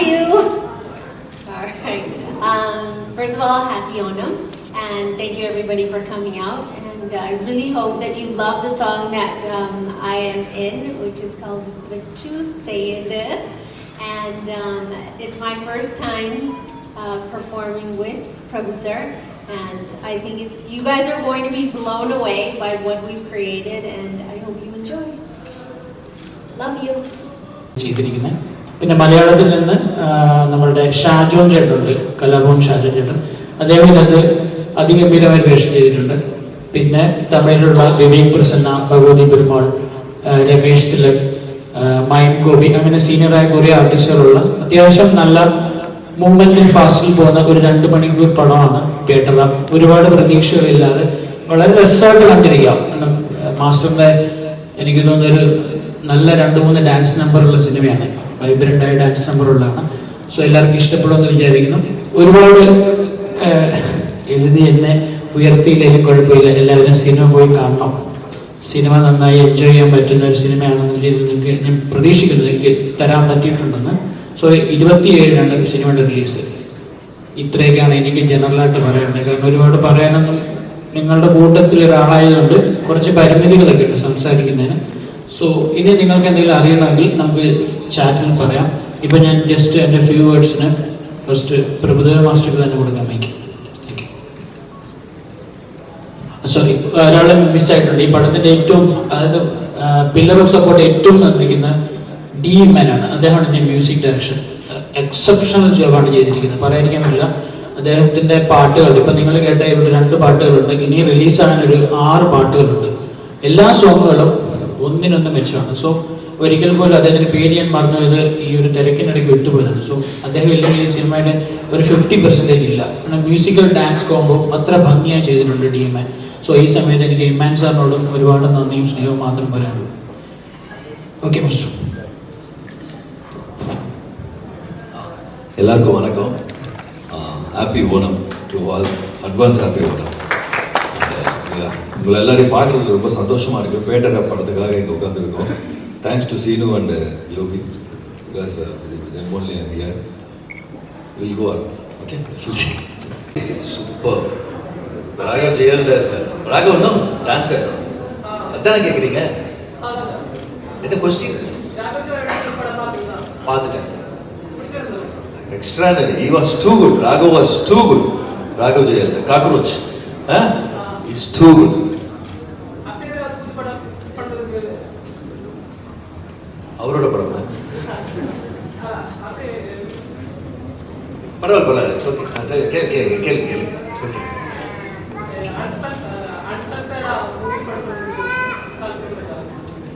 you? All right. Um, first of all, happy Onam, and thank you everybody for coming out. And I really hope that you love the song that um, I am in, which is called Vichu Sayed. And um, it's my first time uh, performing with Prabhu sir. And I think it, you guys are going to be blown away by what we've created, and I hope you enjoy. Love you. ചെയ്തിരിക്കുന്നത് പിന്നെ മലയാളത്തിൽ നിന്ന് നമ്മളുടെ ഷാജോൻ ചേട്ടനുണ്ട് കലാഭവൻ ഷാജോൻ ചേട്ടൻ. അദ്ദേഹം അത് അതിഗംഭീരമായി വേഷം ചെയ്തിട്ടുണ്ട്. പിന്നെ തമിഴിലുള്ള വിവേക് പ്രസന്ന ഭഗവതി പെരുമാൾ രമേശ് തിലക് മൈൻ ഗോപി അങ്ങനെ സീനിയറായ കുറേ ആർട്ടിസ്റ്റുകളുള്ള അത്യാവശ്യം നല്ല മൂവ്മെന്റിൽ ഫാസ്റ്റിൽ പോകുന്ന ഒരു രണ്ട് മണിക്കൂർ പടമാണ് പേട്ടറ ഒരുപാട് പ്രതീക്ഷകളില്ലാതെ വളരെ രസമായിട്ട് കണ്ടിരിക്കാം. മാസ്റ്ററിന്റെ എനിക്ക് തോന്നുന്നൊരു നല്ല രണ്ട് മൂന്ന് ഡാൻസ് നമ്പറുള്ള സിനിമയാണ്. വൈബ്രന്റ് ആയി ഡാൻസ് നമ്പറുള്ളതാണ് സോ എല്ലാവർക്കും ഇഷ്ടപ്പെടുമെന്ന് വിചാരിക്കുന്നു. ഒരുപാട് എഴുതി എന്നെ ഉയർത്തിയില്ലെങ്കിലും കുഴപ്പമില്ല. എല്ലാവരും സിനിമ പോയി കാണണം. സിനിമ നന്നായി എൻജോയ് ചെയ്യാൻ പറ്റുന്ന ഒരു സിനിമയാണെന്ന രീതിയിൽ നിങ്ങൾക്ക് ഞാൻ പ്രതീക്ഷിക്കുന്നു എനിക്ക് തരാൻ പറ്റിയിട്ടുണ്ടെന്ന്. സോ ഇരുപത്തിയേഴിനാണ് സിനിമയുടെ റിലീസ് ഇത്രയൊക്കെയാണ് എനിക്ക് ജനറലായിട്ട് പറയാനുള്ളത്. കാരണം ഒരുപാട് പറയാനൊന്നും നിങ്ങളുടെ കൂട്ടത്തിൽ ഒരാളായതുകൊണ്ട് കുറച്ച് പരിമിതികളൊക്കെ ഉണ്ട് സംസാരിക്കുന്നതിന്. സോ ഇനി നിങ്ങൾക്ക് എന്തെങ്കിലും അറിയണമെങ്കിൽ നമുക്ക് ചാറ്റിൽ പറയാം. ഇപ്പം ഞാൻ ജസ്റ്റ് എന്റെ ഫ്യൂ വേർഡ്സിന് ഫസ്റ്റ് പ്രഭുദേവ മാസ്റ്റർക്ക് തന്നെ കൊടുക്കാൻ വയ്ക്കും സോറി ഒരാളെ മിസ്സായിട്ടുണ്ട് ഈ പടത്തിന്റെ ഏറ്റവും അതായത് പില്ലർ ഓഫ് സപ്പോർട്ട് ഏറ്റവും തന്നിരിക്കുന്ന ഡി ആണ്. അദ്ദേഹമാണ് ഇതിന്റെ മ്യൂസിക് ഡയറക്ഷൻ എക്സെപ്ഷണൽ ജോബാണ് ചെയ്തിരിക്കുന്നത്. പറയാതിരിക്കാൻ പറ്റില്ല. അദ്ദേഹത്തിന്റെ പാട്ടുകൾ ഇപ്പൊ നിങ്ങൾ കേട്ട രണ്ട് പാട്ടുകളുണ്ട്. ഇനി റിലീസാകാനൊരു ആറ് പാട്ടുകളുണ്ട്. എല്ലാ സോങ്ങുകളും ഒന്നിനൊന്ന് മെച്ചമാണ് സോ ഒരിക്കൽ പോലും അദ്ദേഹത്തിന്റെ പേര് ഞാൻ മറന്നത് ഈ ഒരു തിരക്കിനിടയ്ക്ക് വിട്ടുപോയതാണ് സോ അദ്ദേഹം ഇല്ലെങ്കിൽ ഈ സിനിമയുടെ ഒരു ഫിഫ്റ്റി പെർസെൻറ്റേജ് ഇല്ല കാരണം മ്യൂസിക്കൽ ഡാൻസ് കോംബോ അത്ര ഭംഗിയായി ചെയ്തിട്ടുണ്ട് ഡി എം സോ ഈ സമയത്ത് എനിക്ക് ഇമ്മാൻ സാറിനോടും ഒരുപാട് നന്ദിയും സ്നേഹവും മാത്രം പറയാനുള്ളൂ ഓക്കെ മിസ്റ്റർ எல்லாருக்கும் வணக்கம் happy Onam to all advance happy Onam உங்களை எல்லாரையும் பார்க்குறது ரொம்ப சந்தோஷமாக இருக்குது பேட்டர் படத்துக்காக இங்கே உட்காந்துருக்கோம் thanks to Seenu and Yogi because only and will go on okay super Raghav Juyal Raghav no dancer அதானே கேட்குறீங்க என்ன கொஸ்டின் பார்த்துட்டேன். Extraordinary. He was too good Raghav was too good Raghav Juyal cockroach ah? Is too good அவரோட படம் பரவாயில்ல பரவாயில்ல it's okay கேளு கேளு கேளு கேளு. ஓகே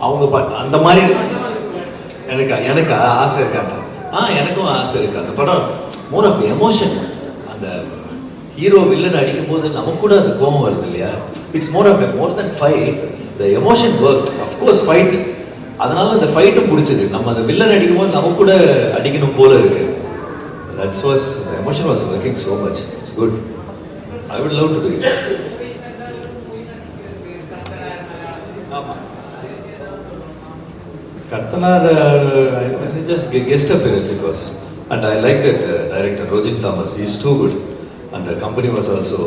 அவங்க அந்த மாதிரி எனக்கு எனக்கு ஆசை இருக்காங்க. ஆ எனக்கும் ஆசை இருக்கு. அந்த படம் மோர் ஆஃப் எமோஷன் அந்த ஹீரோ வில்லன் அடிக்கும் போது நமக்கு கூட அந்த கோபம் வருது இல்லையா? It's more of more then fight the emotion work of course fight அதனால அந்த ஃபைட்டும் பிடிச்சது. நம்ம அந்த வில்லன் அடிக்கும் போது நமக்கு கூட அடிக்கணும் போல இருக்கு. That's was emotion was working so much it's good I would love to do it ஆமாம் Kartanar, uh, I was just gu- guest appearance it was. And I like that uh, director, Rojin Thomas. He's too good. And the company was also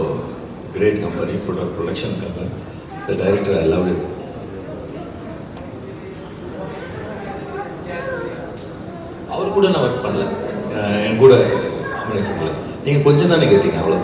great company, produ- production company. The director, I loved him. அவர் கூட நான் work பண்ணல அஹ் என் கூட காம்பினேஷனில் நீங்கள் கொஞ்சம் தானே கேட்டீங்க அவ்வளோ